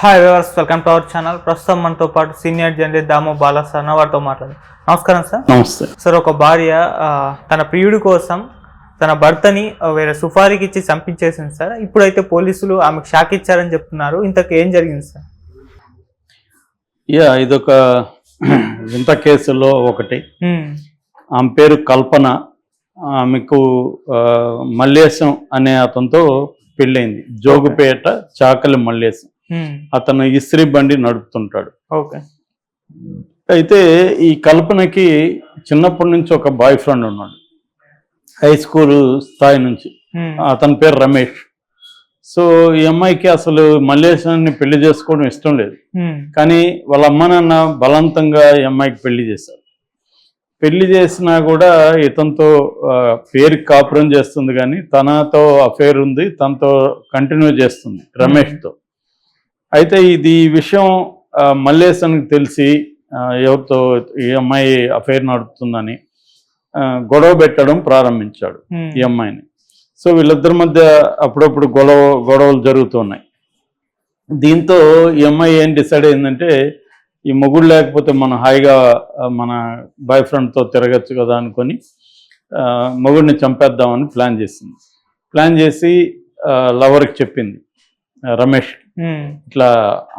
Hi viewers welcome to our channel ప్రస్తుతం మనతో పాటు senior journalist Damo Bala sir అన్న వారితో మాట్లాడు నమస్కారం సార్ నమస్తే. సార్ ఒక భార్య తన ప్రియుడి కోసం తన భర్తని వేరే సుఫారీకి ఇచ్చి చంపించేసింది సార్ ఇప్పుడైతే పోలీసులు ఆమెకు షాక్ ఇచ్చారని చెప్తున్నారు. ఇంతకు ఏం జరిగింది సార్ యా ఇదొక వింత కేసులో ఒకటి. హ్మ్, ఆమె పేరు కల్పన. ఆమెకు మల్లేశం అనే అతనితో పెళ్ళైంది. జోగుపేట చాకలి మల్లేశం. అతను ఇస్త్రీ బండి నడుపుతుంటాడు. ఓకే అయితే ఈ కల్పనకి చిన్నప్పటి నుంచి ఒక బాయ్ ఫ్రెండ్ ఉన్నాడు. హై స్కూల్ స్థాయి నుంచి. హ్మ్, అతని పేరు రమేష్. సో ఈ అమ్మాయికి అసలు మల్లేశాన్ని పెళ్ళి చేసుకోవడం ఇష్టం లేదు. హ్మ్, కానీ వాళ్ళ అమ్మ నాన్న బలవంతంగా ఈ అమ్మాయికి పెళ్ళి చేశారు. పెళ్ళి చేసినా కూడా ఇతనితో ఆ, పేరుకి కాపురం చేస్తుంది కానీ తనతో అఫేర్ ఉంది తనతో కంటిన్యూ చేస్తుంది రమేష్తో. అయితే ఇది విషయం మల్లేశన్కి తెలిసి ఎవరితో ఈ అమ్మాయి అఫేర్ నడుపుతుందని గొడవ పెట్టడం ప్రారంభించాడు ఈ అమ్మాయిని. సో వీళ్ళిద్దరి మధ్య అప్పుడప్పుడు గొడవ గొడవలు జరుగుతున్నాయి. దీంతో ఈ అమ్మాయి ఏం డిసైడ్ అయిందంటే ఈ మొగుడు లేకపోతే మనం హాయిగా మన బాయ్ ఫ్రెండ్తో తిరగచ్చు కదా అనుకొని మొగుడిని చంపేద్దామని ప్లాన్ చేసింది. ప్లాన్ చేసి లవర్కి చెప్పింది రమేష్. ఇట్లా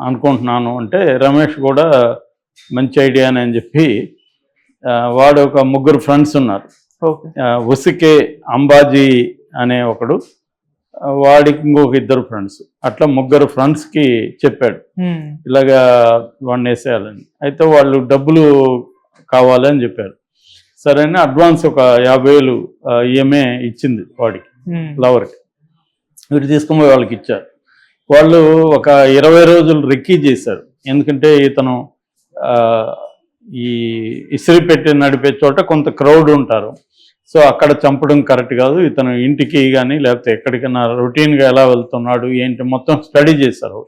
అనుకుంటున్నాను అంటే రమేష్ కూడా మంచి ఐడియా అని చెప్పి వాడు ఒక ముగ్గురు ఫ్రెండ్స్ ఉన్నారు. ఉసికే అంబాజీ అనే ఒకడు వాడికి ఇంకొక ఇద్దరు ఫ్రెండ్స్. అట్లా ముగ్గురు ఫ్రెండ్స్కి చెప్పాడు. ఇలాగా వాడిని వేసేయాలని. అయితే వాళ్ళు డబ్బులు కావాలని చెప్పారు. సరే అడ్వాన్స్ ఒక యాభై వేలు ఈఎంఏ ఇచ్చింది వాడికి లవర్కి వీడు తీసుకుని వాళ్ళకి ఇచ్చారు. వాళ్ళు ఒక ఇరవై రోజులు రెక్కీ చేశారు. ఎందుకంటే ఇతను ఈ ఇస్త్రీ పెట్టి నడిపే చోట కొంత క్రౌడ్ ఉంటారు. సో అక్కడ చంపడం కరెక్ట్ కాదు. ఇతను ఇంటికి కానీ లేకపోతే ఎక్కడికైనా రొటీన్గా ఎలా వెళ్తున్నాడు ఏంటి మొత్తం స్టడీ చేశారు.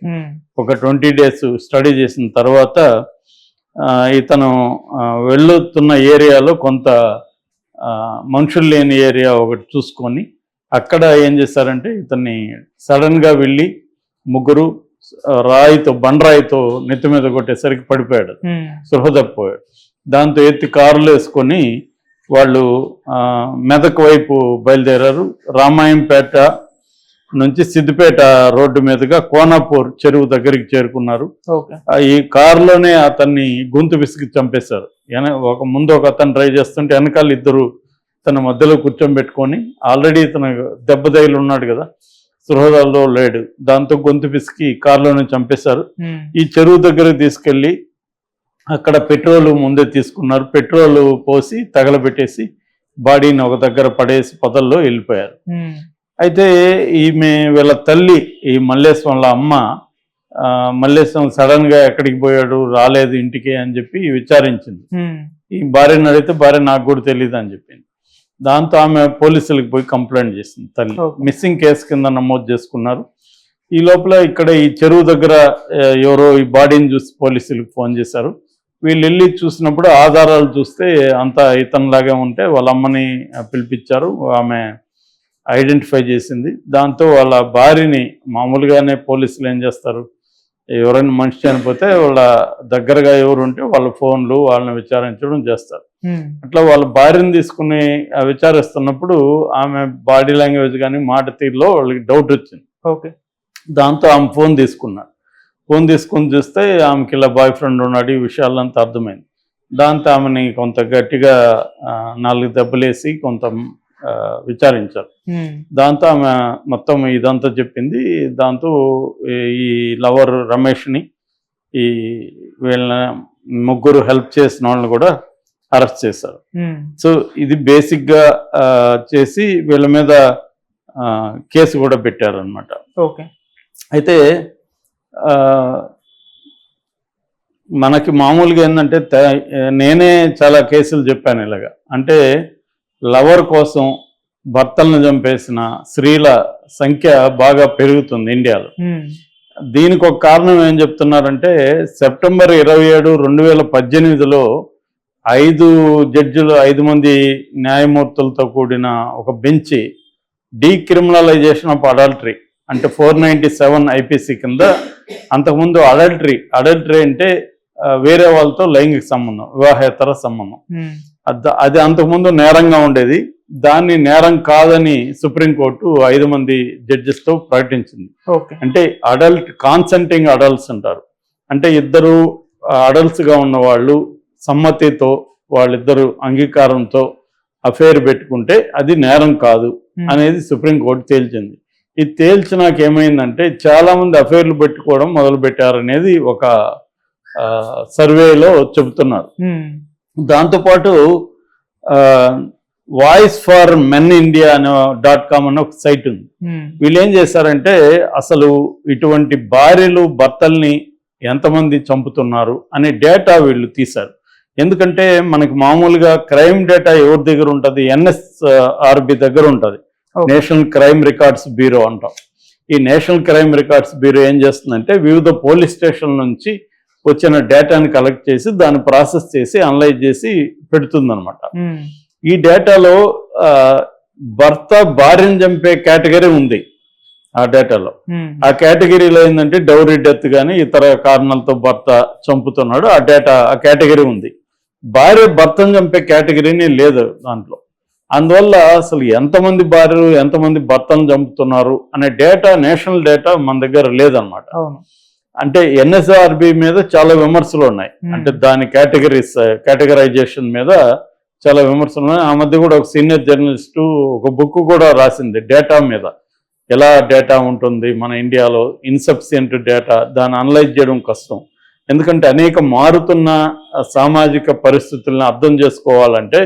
ఒక ట్వంటీ డేస్ స్టడీ చేసిన తర్వాత ఇతను ఆ, వెళ్తున్న ఏరియాలో కొంత మనుషులు లేని ఏరియా ఒకటి చూసుకొని అక్కడ ఏం చేశారంటే ఇతన్ని సడన్గా వెళ్ళి ముగ్గురు రాయితో బండరాయితో నెత్తి మీద కొట్టేసరికి పడిపోయాడు. సృహ తప్పిపోయాడు దాంతో ఎత్తి కారులు వేసుకొని వాళ్ళు మెదక్ వైపు బయలుదేరారు. రామాయంపేట నుంచి సిద్దిపేట రోడ్డు మీదుగా కోనాపూర్ చెరువు దగ్గరికి చేరుకున్నారు. ఈ కారులోనే అతన్ని గొంతు విసిగి చంపేశారు. ఒక ముందు ఒక అతను ట్రై చేస్తుంటే వెనకాల ఇద్దరు తన మధ్యలో కూర్చోబెట్టుకొని ఆల్రెడీ ఇతను దెబ్బతైలు ఉన్నాడు కదా సృహదాల్లో లేడు. దాంతో గొంతు పిసికి కారులోనే చంపేశారు. ఈ చెరువు దగ్గరకు తీసుకెళ్ళి అక్కడ పెట్రోల్ ముందే తీసుకున్నారు. పెట్రోల్ పోసి తగలబెట్టేసి బాడీని ఒక దగ్గర పడేసి పొదల్లో వెళ్ళిపోయారు. అయితే ఈమె వీళ్ళ తల్లి ఈ మల్లేశం వాళ్ళ అమ్మ ఆ, మల్లేశం సడన్గా ఎక్కడికి పోయాడు రాలేదు ఇంటికి అని చెప్పి విచారించింది. ఈ భార్యను అడిగితే భార్య నాకు కూడా తెలియదు అని చెప్పింది. దాంతో ఆమె పోలీసులకు పోయి కంప్లైంట్ చేసింది తల్లి. మిస్సింగ్ కేసు కింద నమోదు చేసుకున్నారు. ఈ లోపల ఇక్కడ ఈ చెరువు దగ్గర ఎవరో ఈ బాడీని చూసి పోలీసులకు ఫోన్ చేశారు. వీళ్ళు వెళ్ళి చూసినప్పుడు ఆధారాలు చూస్తే అంతా ఇతనిలాగే ఉంటే వాళ్ళ అమ్మని పిలిపించారు. ఆమె ఐడెంటిఫై చేసింది. దాంతో వాళ్ళ భార్యని మామూలుగానే పోలీసులు ఏం చేస్తారు? ఎవరైనా మనిషి చనిపోతే వాళ్ళ దగ్గరగా ఎవరు ఉంటే వాళ్ళ ఫోన్లు వాళ్ళని విచారించడం చేస్తారు. అట్లా వాళ్ళ భార్యను తీసుకుని విచారిస్తున్నప్పుడు ఆమె బాడీ లాంగ్వేజ్ కానీ మాట తీరులో వాళ్ళకి డౌట్ వచ్చింది. ఓకే. దాంతో ఆమె ఫోన్ తీసుకున్నారు. ఫోన్ తీసుకుని చూస్తే ఆమెకి ఇలా బాయ్ ఫ్రెండ్ ఉన్నాడు ఈ విషయాలంతా అర్థమైంది. దాంతో ఆమెని కొంత గట్టిగా నాలుగు దెబ్బలేసి కొంత విచారించారు. దాంతో ఆమె మొత్తం ఇదంతా చెప్పింది. దాంతో ఈ- ఈ లవర్ రమేష్ని ఈ వీళ్ళ ముగ్గురు హెల్ప్ చేసిన వాళ్ళని కూడా అరెస్ట్ చేశారు. హ్మ్, సో ఇది బేసిక్గా ఆ, చేసి వీళ్ళ మీద కేసు కూడా పెట్టారు అనమాట ఓకే. అయితే మనకి మామూలుగా ఏంటంటే నేనే చాలా కేసులు చెప్పాను ఇలాగా. అంటే లవర్ కోసం భర్తలను చంపేసిన స్త్రీల సంఖ్య బాగా పెరుగుతుంది ఇండియాలో. హ్మ్, దీనికి ఒక కారణం ఏం చెప్తున్నారంటే సెప్టెంబర్ ఇరవై ఏడు రెండు వేల పద్దెనిమిదిలో ఐదు జడ్జిలు ఐదు మంది న్యాయమూర్తులతో కూడిన ఒక బెంచ్ డీక్రిమినలైజేషన్ ఆఫ్ అడల్టరీ అంటే ఫోర్ నైంటీ సెవెన్ ఐపీసీ కింద అంతకుముందు అడల్టరీ అడల్టరీ అంటే వేరే వాళ్ళతో లైంగిక సంబంధం వివాహేతర సంబంధం. అద- అంతకుముందు నేరంగా ఉండేది. దాన్ని నేరం కాదని సుప్రీంకోర్టు ఐదు మంది జడ్జెస్తో ప్రకటించింది. అంటే అడల్ట్ కాన్సెంటింగ్ అడల్ట్స్ అంటారు. అంటే ఇద్దరు అడల్ట్స్గా ఉన్న వాళ్ళు సమ్మతితో వాళ్ళిద్దరు అంగీకారంతో అఫేర్ పెట్టుకుంటే అది నేరం కాదు అనేది సుప్రీంకోర్టు తేల్చింది. ఇది తేల్చినాక ఏమైందంటే చాలా మంది అఫేర్లు పెట్టుకోవడం మొదలు పెట్టారనేది ఒక సర్వేలో చెబుతున్నారు. దాంతోపాటు వాయిస్ ఫర్ మెన్ ఇండియా అనే డాట్ కామ్ అనే ఒక సైట్ ఉంది. వీళ్ళు ఏం చేశారంటే అసలు ఇటువంటి భార్యలు భర్తల్ని ఎంతమంది చంపుతున్నారు అనే డేటా వీళ్ళు తీశారు. ఎందుకంటే మనకి మామూలుగా క్రైమ్ డేటా ఎవరి దగ్గర ఉంటుంది? ఎన్ఎస్ఆర్బి దగ్గర ఉంటుంది. నేషనల్ క్రైమ్ రికార్డ్స్ బ్యూరో అంటాం. ఈ నేషనల్ క్రైమ్ రికార్డ్స్ బ్యూరో ఏం చేస్తుందంటే వివిధ పోలీస్ స్టేషన్ల నుంచి వచ్చిన డేటాని కలెక్ట్ చేసి దాన్ని ప్రాసెస్ చేసి అనలైజ్ చేసి పెడుతుందన్నమాట. ఉమ్, ఈ డేటాలో భర్త భార్యను చంపే కేటగిరీ ఉంది ఆ డేటాలో ఉమ్, ఆ కేటగిరీలో ఏంటంటే డౌరీ డెత్ కానీ ఇతర కారణాలతో భర్త చంపుతున్నాడు. ఆ డేటా ఆ కేటగిరీ ఉంది. భార్య భర్తను చంపే కేటగిరీని లేదు దాంట్లో. అందువల్ల అసలు ఎంతమంది భార్యలు ఎంతమంది భర్తను చంపుతున్నారు అనే డేటా నేషనల్ డేటా మన దగ్గర లేదనమాట అంటే ఎన్ఎస్ఆర్బి మీద చాలా విమర్శలు ఉన్నాయి. అంటే దాని కేటగిరీస్ కేటగరైజేషన్ మీద చాలా విమర్శలు ఉన్నాయి. ఆ మధ్య కూడా ఒక సీనియర్ జర్నలిస్ట్ ఒక బుక్ కూడా రాసింది డేటా మీద. ఎలా డేటా ఉంటుంది మన ఇండియాలో ఇన్సఫిషియంట్ డేటా దాన్ని అనలైజ్ చేయడం కష్టం. ఎందుకంటే అనేక మారుతున్న సామాజిక పరిస్థితులను అర్థం చేసుకోవాలంటే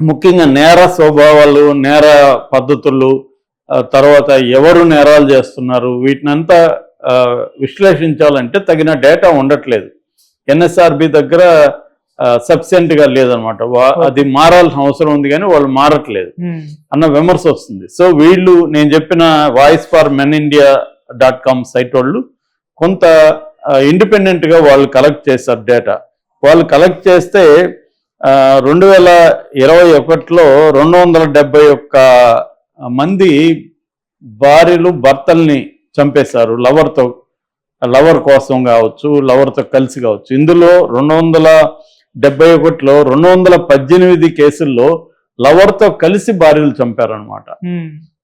ముఖ్యంగా నేర స్వభావాలు నేర పద్ధతులు తర్వాత ఎవరు నేరాలు చేస్తున్నారు వీటినంతా ఆ, విశ్లేషించాలంటే తగిన డేటా ఉండట్లేదు. ఎన్ఎస్ఆర్బి దగ్గర సఫిషియెంట్గా లేదనమాట. అది మారాల్సిన అవసరం ఉంది కానీ వాళ్ళు మారట్లేదు. అన్న విమర్శ వస్తుంది. సో వీళ్ళు నేను చెప్పిన voice for men India dot com site వాళ్ళు కొంత ఇండిపెండెంట్గా వాళ్ళు కలెక్ట్ చేశారు డేటా వాళ్ళు కలెక్ట్ చేస్తే రెండు వేల ఇరవై ఒకటిలో రెండు వందల డెబ్బై ఒక్క మంది భార్యలు భర్తల్ని చంపేశారు. లవర్తో లవర్ కోసం కావచ్చు లవర్తో కలిసి కావచ్చు. ఇందులో రెండు వందల డెబ్బై ఒకటిలో రెండు వందల పద్దెనిమిది కేసుల్లో లవర్తో కలిసి భార్యలు చంపారనమాట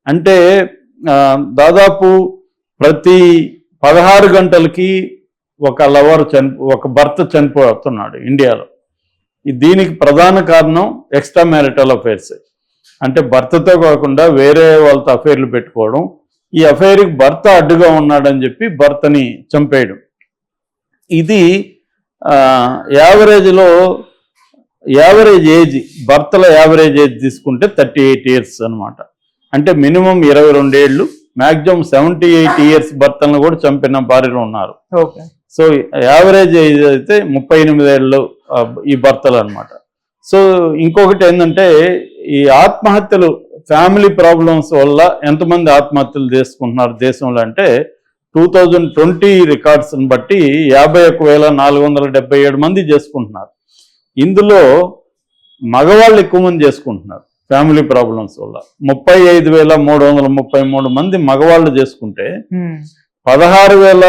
అంటే దాదాపు ప్రతి పదహారు గంటలకి ఒక లవర్ చని ఒక భర్త చనిపోతున్నాడు ఇండియాలో. దీనికి ప్రధాన కారణం ఎక్స్ట్రా మ్యారిటల్ అఫైర్స్ అంటే భర్తతో కాకుండా వేరే వాళ్ళతో అఫైర్లు పెట్టుకోవడం. ఈ అఫైర్కి భర్త అడ్డుగా ఉన్నాడని చెప్పి భర్తని చంపేయడం. ఇది యావరేజ్లో యావరేజ్ ఏజ్ భర్తల యావరేజ్ ఏజ్ తీసుకుంటే థర్టీ ఎయిట్ ఇయర్స్ అనమాట అంటే మినిమం ఇరవై రెండేళ్ళు మ్యాక్సిమం సెవెంటీ ఎయిట్ ఇయర్స్ భర్తలను కూడా చంపిన భార్యలు ఉన్నారు. సో యావరేజ్ ఏజ్ అయితే ముప్పై ఎనిమిది ఏళ్ళు ఆ, ఈ భర్తలు అనమాట సో ఇంకొకటి ఏంటంటే ఈ ఆత్మహత్యలు ఫ్యామిలీ ప్రాబ్లమ్స్ వల్ల ఎంతమంది ఆత్మహత్యలు చేసుకుంటున్నారు దేశంలో అంటే టూ థౌజండ్ ట్వంటీ రికార్డ్స్ని బట్టి యాభై ఒక్క వేల నాలుగు వందల డెబ్బై ఏడు మంది చేసుకుంటున్నారు. ఇందులో మగవాళ్ళు ఎక్కువ మంది చేసుకుంటున్నారు. ఫ్యామిలీ ప్రాబ్లమ్స్ వల్ల. ముప్పై ఐదు వేల మూడు వందల ముప్పై మూడు మంది మగవాళ్ళు చేసుకుంటే పదహారు వేల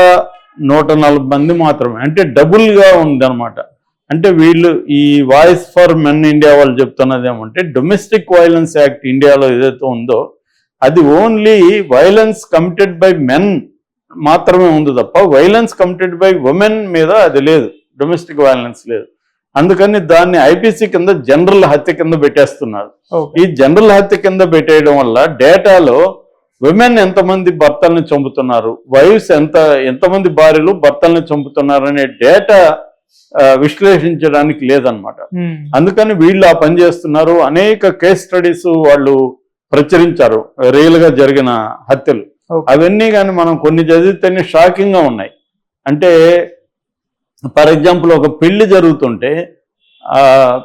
నూట నలభై మంది మాత్రమే. అంటే డబుల్గా ఉందన్నమాట. అంటే వీళ్ళు ఈ వాయిస్ ఫర్ మెన్ ఇండియా వాళ్ళు చెప్తున్నది ఏమంటే డొమెస్టిక్ వైలెన్స్ యాక్ట్ ఇండియాలో ఏదైతే ఉందో అది only violence committed by men మాత్రమే ఉంది తప్ప వైలెన్స్ కమిటెడ్ బై ఉమెన్ మీద అది లేదు. డొమెస్టిక్ వైలెన్స్ లేదు. అందుకని దాన్ని ఐపీసీ కింద జనరల్ హత్య కింద పెట్టేస్తున్నారు. ఈ జనరల్ హత్య కింద పెట్టేయడం వల్ల డేటాలో విమెన్ ఎంతమంది భర్తల్ని చంపుతున్నారు వైఫ్స్ ఎంత ఎంతమంది భార్యలు భర్తల్ని చంపుతున్నారు అనే డేటా విశ్లేషించడానికి లేదనమాట అందుకని వీళ్ళు ఆ పని చేస్తున్నారు. అనేక కేస్ స్టడీస్ వాళ్ళు ప్రచురించారు రియల్గా జరిగిన హత్యలు. అవన్నీ కానీ మనం కొన్ని చదివితేనే షాకింగ్గా ఉన్నాయి. అంటే ఫర్ ఎగ్జాంపుల్ ఒక పెళ్ళి జరుగుతుంటే ఆ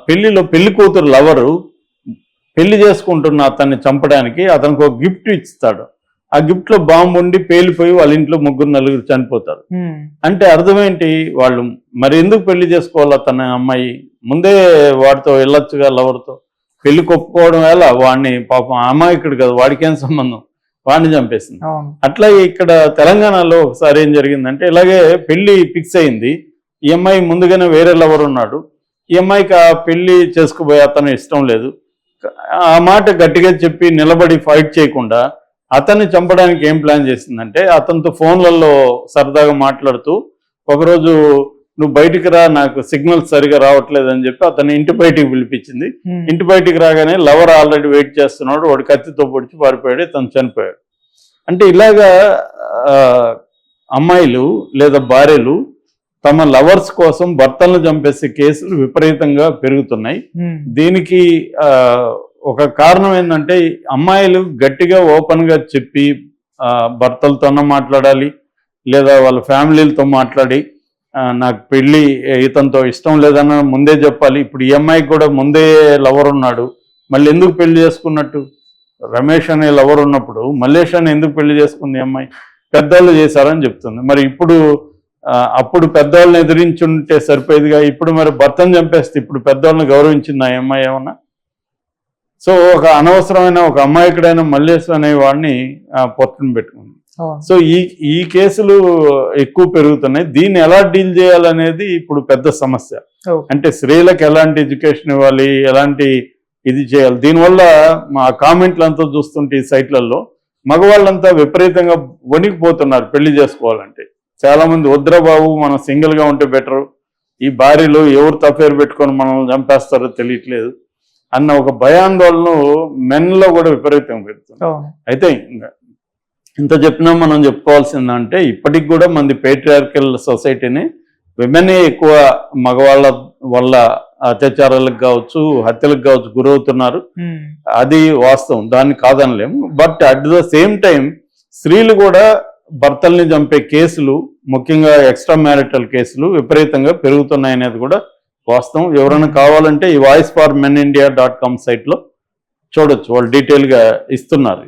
పెళ్ళిలో పెళ్ళి కూతురు లవరు పెళ్ళి చేసుకుంటున్న అతన్ని చంపడానికి అతనికి ఒక గిఫ్ట్ ఇస్తాడు. ఆ గిఫ్ట్లో బాంబు ఉండి పేలిపోయి వాళ్ళ ఇంట్లో ముగ్గురు నలుగురు చనిపోతారు. అంటే అర్థమేంటి? వాళ్ళు మరి ఎందుకు పెళ్ళి చేసుకోవాలి తన అమ్మాయి? ముందే వాడితో వెళ్ళొచ్చుగా లవర్తో. పెళ్ళి కొప్పుకోవడం వల్ల వాడిని పాపం అమాయకుడు కదా వాడికేం సంబంధం? వాడిని చంపేసింది. అట్లాగే ఇక్కడ తెలంగాణలో ఒకసారి ఏం జరిగిందంటే ఇలాగే పెళ్ళి ఫిక్స్ అయింది. ఈ అమ్మాయి ముందుగానే వేరే లవర్ ఉన్నాడు. ఈ అమ్మాయికి ఆ పెళ్ళి చేసుకుపోయే అతను ఇష్టం లేదు. ఆ మాట గట్టిగా చెప్పి నిలబడి ఫైట్ చేయకుండా అతన్ని చంపడానికి ఏం ప్లాన్ చేసిందంటే అతనితో ఫోన్లలో సరదాగా మాట్లాడుతూ ఒకరోజు నువ్వు బయటికి రా నాకు సిగ్నల్ సరిగా రావట్లేదు అని చెప్పి అతన్ని ఇంటి బయటికి పిలిపించింది. ఉమ్. ఇంటి బయటికి రాగానే లవర్ ఆల్రెడీ వెయిట్ చేస్తున్నాడు. వాడు కత్తితో పొడిచి పారిపోయాడు తను చనిపోయాడు. అంటే ఇలాగా అమ్మాయిలు లేదా భార్యలు తమ లవర్స్ కోసం భర్తలను చంపేసే కేసులు విపరీతంగా పెరుగుతున్నాయి. దీనికి ఒక కారణం ఏంటంటే అమ్మాయిలు గట్టిగా ఓపెన్గా చెప్పి భర్తలతోనే మాట్లాడాలి లేదా వాళ్ళ ఫ్యామిలీలతో మాట్లాడి నాకు పెళ్ళి ఇతనితో ఇష్టం లేదన్న ముందే చెప్పాలి. ఇప్పుడు ఈ అమ్మాయికి కూడా ముందే లవర్ ఉన్నాడు మళ్ళీ ఎందుకు పెళ్ళి చేసుకున్నట్టు? రమేష్ అనే లవర్ ఉన్నప్పుడు మల్లేష్ అని ఎందుకు పెళ్ళి చేసుకుంది అమ్మాయి? పెద్దవాళ్ళు చేశారని చెప్తుంది. మరి ఇప్పుడు అప్పుడు పెద్దవాళ్ళని ఎదిరించుంటే సరిపోయేదిగా. ఇప్పుడు మరి భర్తను చంపేస్తే ఇప్పుడు పెద్దవాళ్ళని గౌరవించింది ఆ అమ్మాయి ఏమన్నా? సో ఒక అనవసరమైన ఒక అమాయకుడైన మల్లేష్ అనే వాడిని పొట్టను పెట్టుకుంది. సో ఈ ఈ కేసులు ఎక్కువ పెరుగుతున్నాయి. దీన్ని ఎలా డీల్ చేయాలనేది ఇప్పుడు పెద్ద సమస్య. అంటే స్త్రీలకు ఎలాంటి ఎడ్యుకేషన్ ఇవ్వాలి? ఎలాంటి ఇది చేయాలి? దీనివల్ల మా కామెంట్లు అంతా చూస్తుంటే ఈ సైట్లలో మగవాళ్ళంతా విపరీతంగా వణికిపోతున్నారు పెళ్ళి చేసుకోవాలంటే. చాలా మంది వద్దురా బాబు మనం సింగిల్గా ఉంటే బెటర్. ఈ భార్యలు ఎవరు తప్పేరు పెట్టుకొని మనం చంపేస్తారో తెలియట్లేదు. అన్న ఒక భయాందోళన మెన్లో కూడా విపరీతంగా పెడుతుంది అయితే ఇంకా ఇంత చెప్పినా మనం చెప్పుకోవాల్సిందంటే ఇప్పటికి కూడా మంది పేట్రియార్కల్ సొసైటీని విమెనే ఎక్కువ మగవాళ్ళ వల్ల అత్యాచారాలకు కావచ్చు హత్యలకు కావచ్చు గురవుతున్నారు. అది వాస్తవం. దాన్ని కాదనలేము. But at the same time స్త్రీలు కూడా భర్తల్ని చంపే కేసులు ముఖ్యంగా ఎక్స్ట్రా మ్యారిటల్ కేసులు విపరీతంగా పెరుగుతున్నాయనేది కూడా వాస్తవం. ఎవరైనా కావాలంటే ఈ voice for men India dot com సైట్లో చూడొచ్చు. వాళ్ళు డీటెయిల్గా ఇస్తున్నారు.